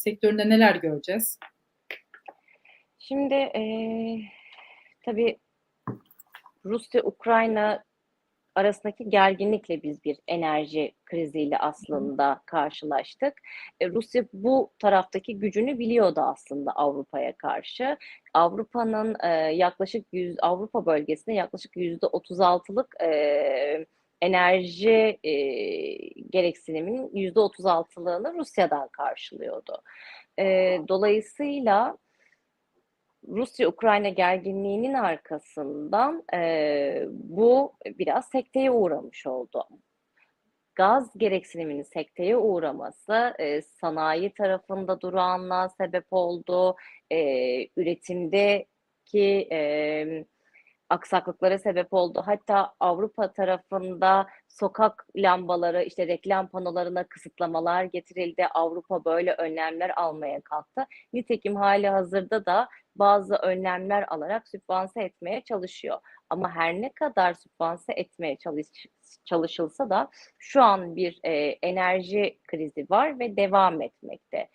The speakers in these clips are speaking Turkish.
sektöründe neler göreceğiz? Şimdi eee tabii Rusya-Ukrayna arasındaki gerginlikle biz bir enerji kriziyle aslında karşılaştık. E, Rusya bu taraftaki gücünü biliyordu aslında Avrupa'ya karşı. Avrupa'nın e, yaklaşık 100 Avrupa bölgesinde yaklaşık yüzde 36'lık e, enerji e, gereksiniminin yüzde 36'lığını Rusya'dan karşılıyordu. E, dolayısıyla Rusya-Ukrayna gerginliğinin arkasından e, bu biraz sekteye uğramış oldu. Gaz gereksiniminin sekteye uğraması e, sanayi tarafında durağanlığa sebep oldu, e, üretimdeki e, aksaklıklara sebep oldu. Hatta Avrupa tarafında sokak lambaları, işte reklam panolarına kısıtlamalar getirildi. Avrupa böyle önlemler almaya kalktı. Nitekim hali hazırda da bazı önlemler alarak sübvanse etmeye çalışıyor. Ama her ne kadar sübvanse etmeye çalış, çalışılsa da şu an bir e, enerji krizi var ve devam etmekte.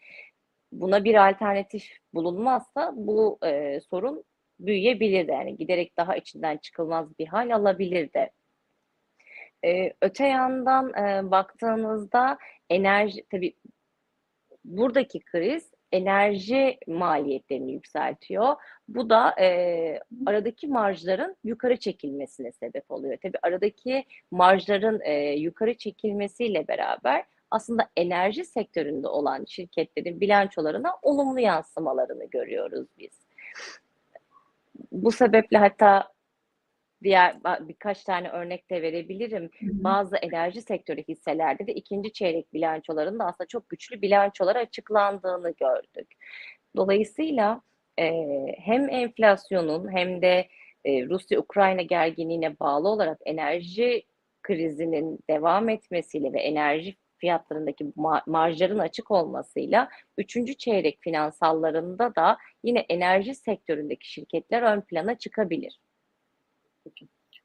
Buna bir alternatif bulunmazsa bu e, sorun büyüyebilirdi. Yani giderek daha içinden çıkılmaz bir hal alabilirdi. Ee, öte yandan e, baktığınızda enerji tabii buradaki kriz enerji maliyetlerini yükseltiyor. Bu da e, aradaki marjların yukarı çekilmesine sebep oluyor. Tabii aradaki marjların e, yukarı çekilmesiyle beraber aslında enerji sektöründe olan şirketlerin bilançolarına olumlu yansımalarını görüyoruz biz. Bu sebeple hatta diğer birkaç tane örnek de verebilirim. Bazı enerji sektörü hisselerde de ikinci çeyrek bilançolarında aslında çok güçlü bilançolar açıklandığını gördük. Dolayısıyla e, hem enflasyonun hem de e, Rusya-Ukrayna gerginliğine bağlı olarak enerji krizinin devam etmesiyle ve enerji fiyatlarındaki marjların açık olmasıyla üçüncü çeyrek finansallarında da yine enerji sektöründeki şirketler ön plana çıkabilir. Peki.